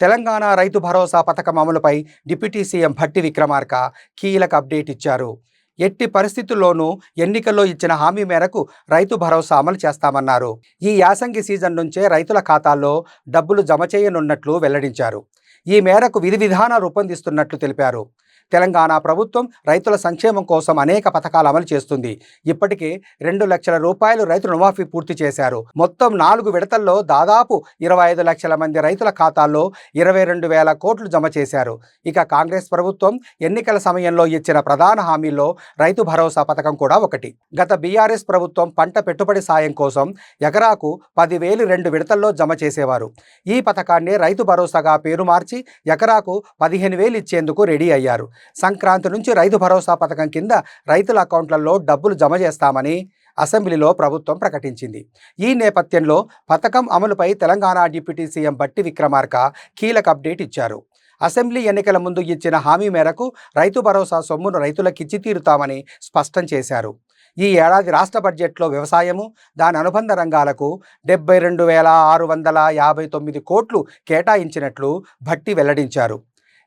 తెలంగాణ రైతు భరోసా పథకం అమలుపై deputy CM Bhatti Vikramarka కీలక అప్డేట్ ఇచ్చారు. ఎట్టి పరిస్థితుల్లోనూ ఎన్నికల్లో ఇచ్చిన హామీ మేరకు రైతు భరోసా అమలు చేస్తామన్నారు. ఈ యాసంగి సీజన్ నుంచే రైతుల ఖాతాల్లో డబ్బులు జమ చేయనున్నట్లు వెల్లడించారు. ఈ మేరకు విధి విధాన రూపొందిస్తున్నట్లు తెలిపారు. తెలంగాణ ప్రభుత్వం రైతుల సంక్షేమం కోసం అనేక పథకాలు అమలు చేస్తుంది. ఇప్పటికే రెండు లక్షల రూపాయలు రైతు రుణమాఫీ పూర్తి చేశారు. మొత్తం నాలుగు విడతల్లో దాదాపు ఇరవై ఐదు లక్షల మంది రైతుల ఖాతాల్లో ఇరవై రెండు వేల కోట్లు జమ చేశారు. ఇక కాంగ్రెస్ ప్రభుత్వం ఎన్నికల సమయంలో ఇచ్చిన ప్రధాన హామీల్లో రైతు భరోసా పథకం కూడా ఒకటి. గత బీఆర్ఎస్ ప్రభుత్వం పంట పెట్టుబడి సాయం కోసం ఎకరాకు పదివేలు రెండు విడతల్లో జమ చేసేవారు. ఈ పథకాన్ని రైతు భరోసాగా పేరు మార్చి ఎకరాకు పదిహేను వేలు ఇచ్చేందుకు రెడీ అయ్యారు. సంక్రాంతి నుంచి రైతు భరోసా పథకం కింద రైతుల అకౌంట్లలో డబ్బులు జమ చేస్తామని అసెంబ్లీలో ప్రభుత్వం ప్రకటించింది. ఈ నేపథ్యంలో పథకం అమలుపై తెలంగాణ డిప్యూటీ సీఎం బట్టి విక్రమార్క కీలక అప్డేట్ ఇచ్చారు. అసెంబ్లీ ఎన్నికల ముందు ఇచ్చిన హామీ మేరకు రైతు భరోసా సొమ్మును రైతులకిచ్చి తీరుతామని స్పష్టం చేశారు. ఈ ఏడాది రాష్ట్ర బడ్జెట్లో వ్యవసాయము దాని అనుబంధ రంగాలకు డెబ్బై రెండు వేల ఆరు వందల యాభై తొమ్మిది కోట్లు కేటాయించినట్లు భట్టి వెల్లడించారు.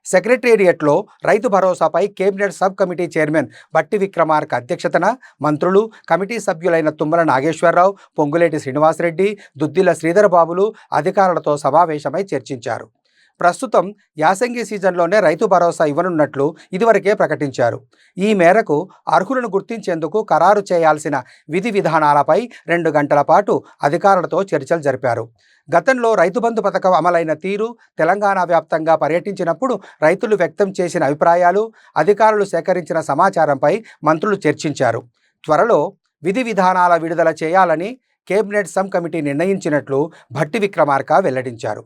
సెక్రటేరియట్లో రైతు భరోసాపై cabinet sub committee chairman Bhatti Vikramarka అధ్యక్షతన మంత్రులు కమిటీ సభ్యులైన తుమ్మల నాగేశ్వరరావు పొంగులేటి శ్రీనివాసరెడ్డి దుద్దిల శ్రీధరబాబులు అధికారులతో సమావేశమై చర్చించారు. ప్రస్తుతం యాసంగి సీజన్లోనే రైతు భరోసా ఇవ్వనున్నట్లు ఇదివరకే ప్రకటించారు. ఈ మేరకు అర్హులను గుర్తించేందుకు ఖరారు చేయాల్సిన విధి విధానాలపై రెండు గంటల పాటు అధికారులతో చర్చలు జరిపారు. గతంలో రైతు బంధు పథకం అమలైన తీరు తెలంగాణ వ్యాప్తంగా పర్యటించినప్పుడు రైతులు వ్యక్తం చేసిన అభిప్రాయాలు అధికారులు సేకరించిన సమాచారంపై మంత్రులు చర్చించారు. త్వరలో విధి విధానాల విడుదల చేయాలని కేబినెట్ సబ్ కమిటీ నిర్ణయించినట్లు భట్టి విక్రమార్క వెల్లడించారు.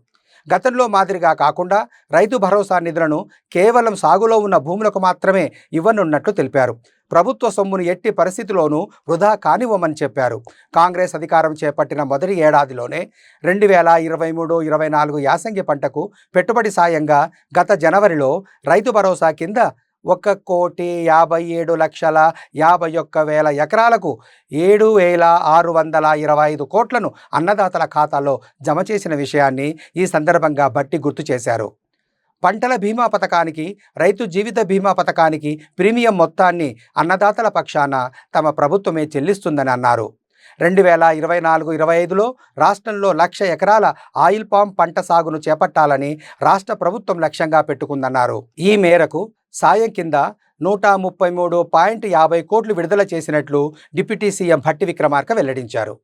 గతంలో మాదిరిగా కాకుండా రైతు భరోసా నిధులను కేవలం సాగులో ఉన్న భూములకు మాత్రమే ఇవ్వనున్నట్లు తెలిపారు. ప్రభుత్వ సొమ్మును ఎట్టి పరిస్థితిలోనూ వృధా కానివ్వమని చెప్పారు. కాంగ్రెస్ అధికారం చేపట్టిన మొదటి ఏడాదిలోనే రెండు వేల ఇరవై మూడు ఇరవై నాలుగు యాసంగి పంటకు పెట్టుబడి సాయంగా గత జనవరిలో రైతు భరోసా కింద ఒక కోటి యాభై ఏడు లక్షల యాభై ఒక్క వేల ఎకరాలకు ఏడు వేల ఆరు వందల ఇరవై ఐదు కోట్లను అన్నదాతల ఖాతాలో జమ చేసిన విషయాన్ని ఈ సందర్భంగా బట్టి గుర్తు చేశారు. పంటల బీమా పథకానికి రైతు జీవిత బీమా పథకానికి ప్రీమియం మొత్తాన్ని అన్నదాతల పక్షాన తమ ప్రభుత్వమే చెల్లిస్తుందని అన్నారు. రెండు వేల ఇరవై నాలుగు ఇరవై ఐదులో రాష్ట్రంలో లక్ష ఎకరాల ఆయిల్ పామ్ పంట సాగును చేపట్టాలని రాష్ట్ర ప్రభుత్వం లక్ష్యంగా పెట్టుకుందన్నారు. ఈ మేరకు సాయం కింద నూట ముప్పై మూడు పాయింట్ యాభై కోట్లు విడుదల చేసినట్లు డిప్యూటీ సీఎం భట్టి విక్రమార్క వెల్లడించారు.